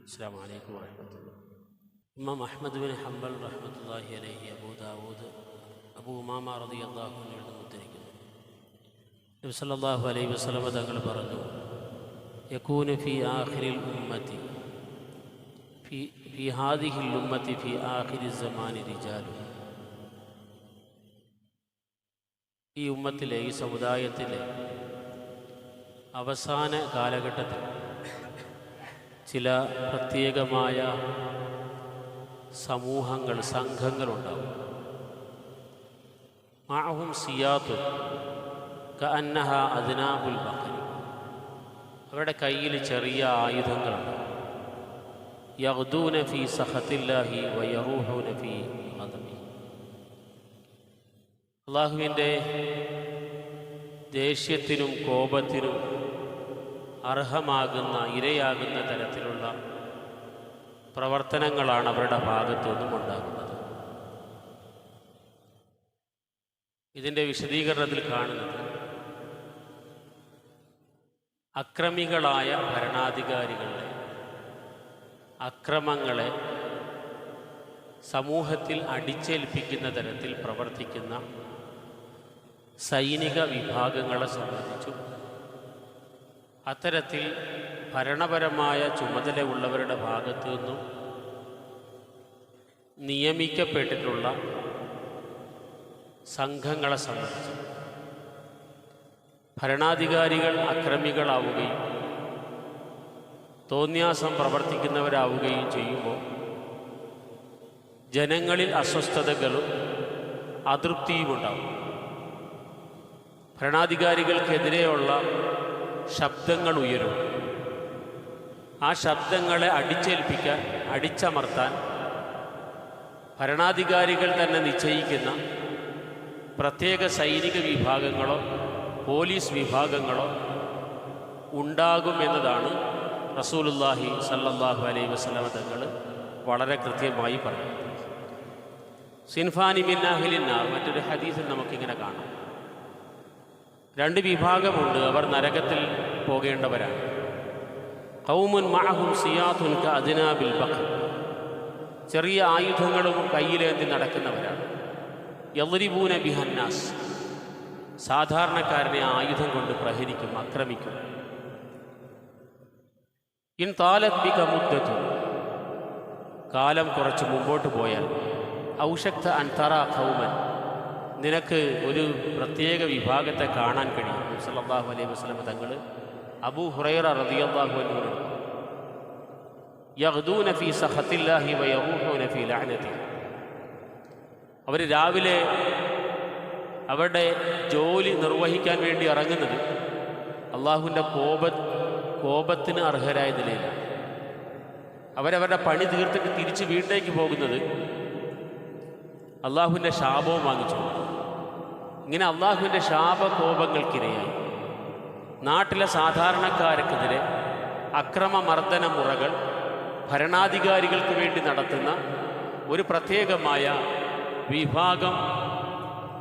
അസ്സാം വലൈക്കും വാഹമത്തുള്ള ഇമാം അഹമ്മദ് ബിൻ ഹംബൽ റഹ്മത്തുല്ലാഹി അലൈഹി അബൂ ദാവൂദ് അബൂ ഉമാമ റതി അള്ളാഹു എഴുതി മുദ്രിക്കുന്നു നബി സല്ലല്ലാഹു അലൈഹി വസല്ലമ തങ്ങൾ പറഞ്ഞു യക്കൂന് ഫി ആഖിരിൽ ഉമ്മത്തി ഫി ഫി ഹാദിഹിൽ ഉമ്മത്തി ഫി ആഖിരി സമാനി റിജാലു. ഈ ഉമ്മത്തിലെ ഈ സമുദായത്തിലെ അവസാന കാലഘട്ടത്തിൽ ചില പ്രത്യേകമായ സമൂഹങ്ങൾ സംഘങ്ങളുണ്ടാവും. മാഹും സിയാത്തു കഅന്നഹ അദ്നാബുൽ ബഖരി അവരുടെ കയ്യിൽ ചെറിയ ആയുധങ്ങളുണ്ട്. യഗ്ദൂന ഫി സഹത്തില്ലാഹി വയറൂഹൂന ഫി അള്ളാഹുവിന്റെ ദേഷ്യത്തിനും കോപത്തിനും അർഹമാകുന്ന ഇരയാകുന്ന തരത്തിലുള്ള പ്രവർത്തനങ്ങളാണ് അവരുടെ ഭാഗത്തു നിന്നും ഉണ്ടാകുന്നത്. ഇതിന്റെ വിശദീകരണത്തിൽ കാണുന്നത് അക്രമികളായ ഭരണാധികാരികളുടെ അക്രമങ്ങളെ സമൂഹത്തിൽ അടിച്ചേൽപ്പിക്കുന്ന തരത്തിൽ പ്രവർത്തിക്കുന്ന സൈനിക വിഭാഗങ്ങളെ സംബന്ധിച്ചും അത്തരത്തിൽ ഭരണപരമായ ചുമതലയുള്ളവരുടെ ഭാഗത്തു നിന്നും നിയമിക്കപ്പെട്ടിട്ടുള്ള സംഘങ്ങളെ സംബന്ധിച്ച് ഭരണാധികാരികൾ അക്രമികളാവുകയും തോന്യാസം പ്രവർത്തിക്കുന്നവരാവുകയും ചെയ്യുമ്പോൾ ജനങ്ങളിൽ അസ്വസ്ഥതകളും അതൃപ്തിയുമുണ്ടാവും ഭരണാധികാരികൾക്കെതിരെയുള്ള ശബ്ദങ്ങൾ ഉയരും. ആ ശബ്ദങ്ങളെ അടിച്ചേൽപ്പിക്കാൻ അടിച്ചമർത്താൻ ഭരണാധികാരികൾ തന്നെ നിശ്ചയിക്കുന്ന പ്രത്യേക സൈനിക വിഭാഗങ്ങളോ പോലീസ് വിഭാഗങ്ങളോ ഉണ്ടാകുമെന്നതാണ് റസൂലുല്ലാഹി സല്ലാഹു അലൈ വസല്ലമ തങ്ങൾ വളരെ കൃത്യമായി പറയുന്നത്. സിൻഫാനി മിന്നാഹിലിന്നാർ മറ്റൊരു ഹദീസിൽ നമുക്കിങ്ങനെ കാണാം. രണ്ട് വിഭാഗമുണ്ട്. അവർ നരകത്തിൽ പോകേണ്ടവരാണ്. കൗമുൻ മഅഹും സിയാത്തുൻ ക അദിനാബിൽ ബഖ് ചെറിയ ആയുധങ്ങളും കയ്യിലേന്തി നടക്കുന്നവരാണ്. യദ്രിബൂന ബിഹന്നാസ് സാധാരണക്കാരനെ ആയുധം കൊണ്ട് പ്രഹരിക്കും ആക്രമിക്കും. ഇൻ താലത് ബിക മുദ്ദത്തു. കാലം കുറച്ച് മുമ്പോട്ട് പോയാൽ ഔഷക്ത അൻതറ ഖൗമൻ നിനക്ക് ഒരു പ്രത്യേക വിഭാഗത്തെ കാണാൻ കഴിയും. സല്ലല്ലാഹു അലൈഹി വസല്ലം തങ്ങൾ അബൂ ഹുറൈറ വയറൂഹൂന ഫീ ലഅനതി. അവർ രാവിലെ അവരുടെ ജോലി നിർവഹിക്കാൻ വേണ്ടി ഇറങ്ങുന്നത് അള്ളാഹുവിന്റെ കോപ കോപത്തിന് അർഹരായ നിലയിലാണ്. അവരവരുടെ പണി തീർത്തിട്ട് തിരിച്ച് വീട്ടിലേക്ക് പോകുന്നത് അള്ളാഹുവിന്റെ ശാപവും വാങ്ങിച്ചു. ഇങ്ങനെ അള്ളാഹുവിന്റെ ശാപകോപങ്ങൾക്കിരയായി. നാട്ടിലെ സാധാരണക്കാർക്കെതിരെ അക്രമമർദ്ദന മുറകൾ ഭരണാധികാരികൾക്ക് വേണ്ടി നടത്തുന്ന ഒരു പ്രത്യേകമായ വിഭാഗം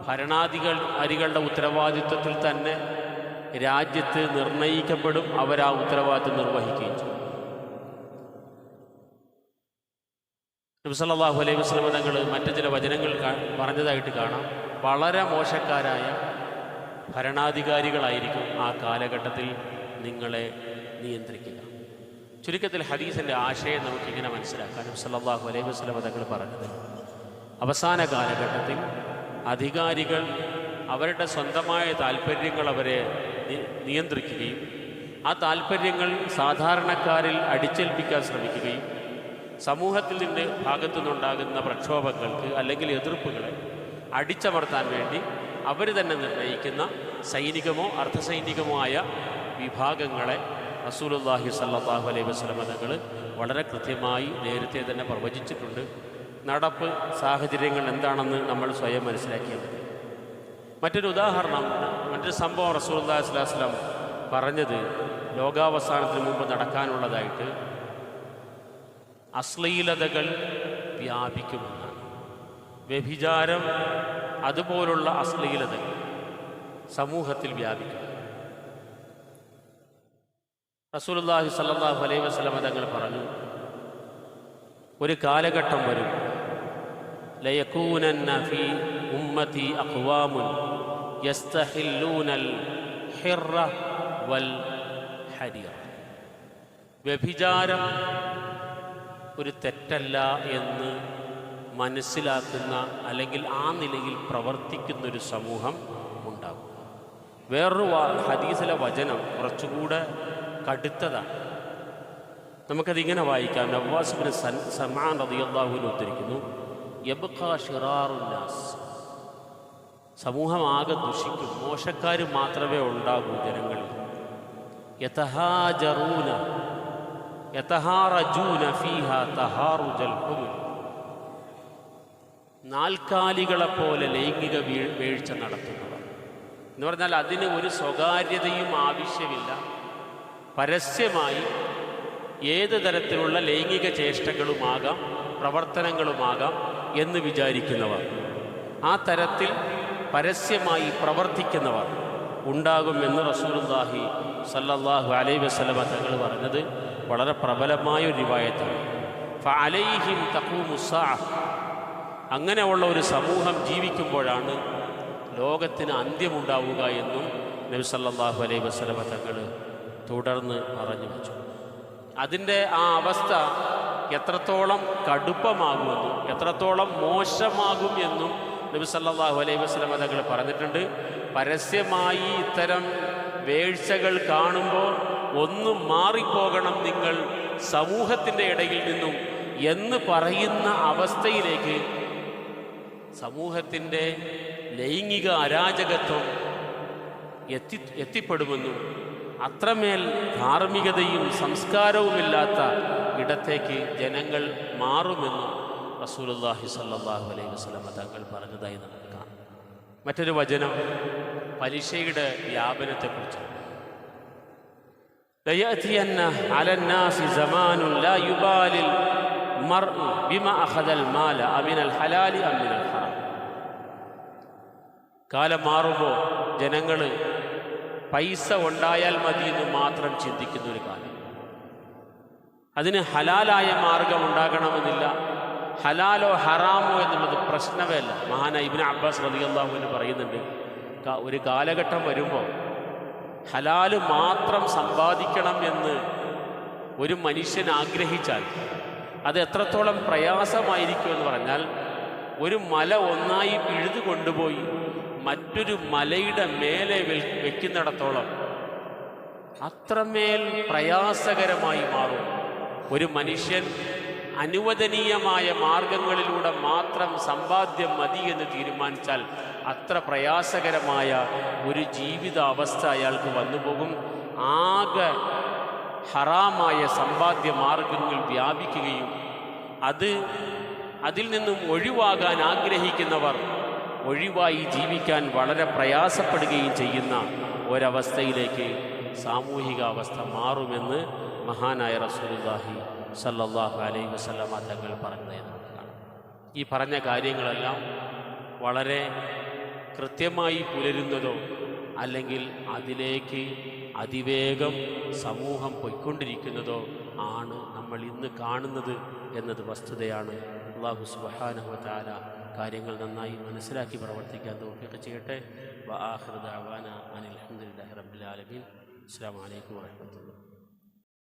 ഭരണാധികൾ അരികളുടെ ഉത്തരവാദിത്വത്തിൽ തന്നെ രാജ്യത്ത് നിർണയിക്കപ്പെടും അവർ ആ ഉത്തരവാദിത്വം നിർവഹിക്കുകയും ചെയ്യും. നബ്സല്ലാഹു അലൈഹി വസ്ലമ തങ്ങൾ മറ്റു ചില വചനങ്ങൾ പറഞ്ഞതായിട്ട് കാണാം. വളരെ മോശക്കാരായ ഭരണാധികാരികളായിരിക്കും ആ കാലഘട്ടത്തിൽ നിങ്ങളെ നിയന്ത്രിക്കുക. ചുരുക്കത്തിൽ ഹദീസിന്റെ ആശയം നമുക്കിങ്ങനെ മനസ്സിലാക്കാം സല്ലാഹു അലൈഹി വസ്ലം തങ്ങൾ പറഞ്ഞത് അവസാന കാലഘട്ടത്തിൽ അധികാരികൾ അവരുടെ സ്വന്തമായ താല്പര്യങ്ങൾ അവരെ നിയന്ത്രിക്കുകയും ആ താല്പര്യങ്ങൾ സാധാരണക്കാരിൽ അടിച്ചേൽപ്പിക്കാൻ ശ്രമിക്കുകയും സമൂഹത്തിൽ നിന്ന് ഭാഗത്തു നിന്നുണ്ടാകുന്ന പ്രക്ഷോഭങ്ങൾക്ക് അല്ലെങ്കിൽ എതിർപ്പുകളെ അടിച്ചമർത്താൻ വേണ്ടി അവർ തന്നെ നിർണയിക്കുന്ന സൈനികമോ അർദ്ധസൈനികമോ ആയ വിഭാഗങ്ങളെ റസൂലുല്ലാഹി സല്ലാഹു അലൈഹി വസ്ലമ തങ്ങൾ വളരെ കൃത്യമായി നേരത്തെ തന്നെ പ്രവചിച്ചിട്ടുണ്ട്. നടപ്പ് സാഹചര്യങ്ങൾ എന്താണെന്ന് നമ്മൾ സ്വയം മനസ്സിലാക്കിയാൽ മറ്റൊരു ഉദാഹരണം മറ്റൊരു സംഭവം റസൂലുല്ലാഹി വസ്ലം പറഞ്ഞത് ലോകാവസാനത്തിന് മുമ്പ് നടക്കാനുള്ളതായിട്ട് അശ്ലീലതകൾ വ്യാപിക്കുമെന്നാണ് വ്യഭിചാരം അതുപോലുള്ള അശ്ലീലത സമൂഹത്തിൽ വ്യാപിക്കും. റസൂലുള്ളാഹി സ്വല്ലല്ലാഹു അലൈഹി വസല്ലമ തങ്ങൾ പറഞ്ഞു ഒരു കാലഘട്ടം വരും. ലയക്കൂനന്ന ഫി ഉമ്മത്തി അഖ്വാമുൻ യസ്തഹില്ലൂനൽ ഹിറ വൽ ഹരിയ വ്യഭിചാരം ഒരു തെറ്റല്ല എന്ന് മനസ്സിലാക്കുന്ന അല്ലെങ്കിൽ ആ നിലയിൽ പ്രവർത്തിക്കുന്നൊരു സമൂഹം ഉണ്ടാകും. വേറൊരു വാ- ഹദീസിലെ വചനം കുറച്ചുകൂടെ കടുത്തതാണ്. നമുക്കതിങ്ങനെ വായിക്കാം. നവാസുബിന് സൻ സമാൻ റതിയല്ലാഹുവിന് ഉദ്ധരിക്കുന്നു യബ്ഖാ സമൂഹമാകെ ദുഷിക്കും. മോശക്കാർ മാത്രമേ ഉണ്ടാകൂ ജനങ്ങളിൽ. യഥഹാജറൂന യതഹാറജൂന ഫീഹ തഹാറുജൽ ഹുമുൽ. നാൽക്കാലികളെപ്പോലെ ലൈംഗിക വീ വീഴ്ച നടത്തുന്നവർ. എന്ന് പറഞ്ഞാൽ അതിന് ഒരു സ്വകാര്യതയും ആവശ്യമില്ല. പരസ്യമായി ഏത് തരത്തിലുള്ള ലൈംഗിക ചേഷ്ടകളുമാകാം പ്രവർത്തനങ്ങളുമാകാം എന്ന് വിചാരിക്കുന്നവർ. ആ തരത്തിൽ പരസ്യമായി പ്രവർത്തിക്കുന്നവർ ഉണ്ടാകുമെന്ന് റസൂലുള്ളാഹി സല്ലല്ലാഹു അലൈഹി വസല്ലമ തങ്ങൾ പറഞ്ഞത് വളരെ പ്രബലമായ ഒരു റിവായത്താണ്. ഫഅലൈഹിം തഖൂമുസ്സാഅ അങ്ങനെയുള്ള ഒരു സമൂഹം ജീവിക്കുമ്പോഴാണ് ലോകത്തിന് അന്ത്യമുണ്ടാവുക എന്നും നബി സല്ലല്ലാഹു അലൈഹി വസല്ലമ തങ്ങൾ തുടർന്ന് പറഞ്ഞു വെച്ചു. അതിന്റെ ആ അവസ്ഥ എത്രത്തോളം കടുപ്പമാകുമെന്നും എത്രത്തോളം മോശമാകും എന്നും നബി സല്ലല്ലാഹു അലൈഹി വസല്ലമ തങ്ങൾ പറഞ്ഞിട്ടുണ്ട്. പരസ്യമായി ഇത്തരം വേഴ്ചകൾ കാണുമ്പോൾ ഒന്നും മാറിപ്പോകണം നിങ്ങൾ സമൂഹത്തിന്റെ ഇടയിൽ നിന്നും എന്ന് പറയുന്ന അവസ്ഥയിലേക്ക് സമൂഹത്തിൻ്റെ ലൈംഗിക അരാജകത്വം എത്തി എത്തിപ്പെടുമെന്നും അത്രമേൽ ധാർമ്മികതയും സംസ്കാരവുമില്ലാത്ത ഇടത്തേക്ക് ജനങ്ങൾ മാറുമെന്നും റസൂലുള്ളാഹി സ്വല്ലല്ലാഹു അലൈഹി വസല്ലമ തങ്ങൾ പറഞ്ഞതായി നമുക്ക് കാണാം മറ്റൊരു വചനം പലിശയുടെ വ്യാപനത്തെക്കുറിച്ച് ليأتين على الناس زمان لا يبالي മർഉ ബിമ അഖദൽ മാല അമിനൽ ഹലാലി അമിനൽ ഹറാം കാലം മാറുമ്പോൾ ജനങ്ങൾ പൈസ ഉണ്ടായാൽ മതി എന്ന് മാത്രം ചിന്തിക്കുന്ന ഒരു കാലം. അതിന് ഹലാലായ മാർഗം ഉണ്ടാകണമെന്നില്ല. ഹലാലോ ഹറാമോ എന്നുള്ളത് പ്രശ്നമേ അല്ല മഹാന ഇബിന് അബ്ബാസ് റതിയല്ലാഹു എന്ന് പറയുന്നുണ്ട് ഒരു കാലഘട്ടം വരുമ്പോൾ ഹലാൽ മാത്രം സമ്പാദിക്കണം എന്ന് ഒരു മനുഷ്യൻ ആഗ്രഹിച്ചാൽ അത് എത്രത്തോളം പ്രയാസമായിരിക്കും എന്ന് പറഞ്ഞാൽ ഒരു മല ഒന്നായി പിഴുതു കൊണ്ടുപോയി മറ്റൊരു മലയുടെ മേലെ വെക്കുന്നിടത്തോളം അത്രമേൽ പ്രയാസകരമായി മാറും. ഒരു മനുഷ്യൻ അനുവദനീയമായ മാർഗങ്ങളിലൂടെ മാത്രം സമ്പാദ്യം മതി എന്ന് തീരുമാനിച്ചാൽ അത്ര പ്രയാസകരമായ ഒരു ജീവിതാവസ്ഥ അയാൾക്ക് വന്നുപോകും. ആകെ ഹറാമായ സമ്പാദ്യ മാർഗങ്ങൾ വ്യാപിക്കുകയും അത് അതിൽ നിന്നും ഒഴിവാകാൻ ആഗ്രഹിക്കുന്നവർ ഒഴിവായി ജീവിക്കാൻ വളരെ പ്രയാസപ്പെടുകയും ചെയ്യുന്ന ഒരവസ്ഥയിലേക്ക് സാമൂഹിക അവസ്ഥ മാറുമെന്ന് മഹാനായ റസൂലുള്ളാഹി സല്ലാഹു അലൈഹി വസല്ലമ തങ്ങൾ പറഞ്ഞത് ഈ പറഞ്ഞ കാര്യങ്ങളെല്ലാം വളരെ കൃത്യമായി പുലരുന്നതോ അല്ലെങ്കിൽ അതിലേക്ക് അതിവേഗം സമൂഹം പൊയ്ക്കൊണ്ടിരിക്കുന്നതോ ആണ് നമ്മൾ ഇന്ന് കാണുന്നത് എന്നത് വസ്തുതയാണ്. അള്ളാഹു സുബാനഹുല കാര്യങ്ങൾ നന്നായി മനസ്സിലാക്കി പ്രവർത്തിക്കാൻ തോഫിയൊക്കെ ചെയ്യട്ടെ. വ ആഖിറു ദഅവാന അനിൽ ഹംദുലില്ലാഹി റബ്ബിൽ ആലമീൻ. അസ്സലാമു അലൈക്കും വറഹ്മത്തുള്ളാഹി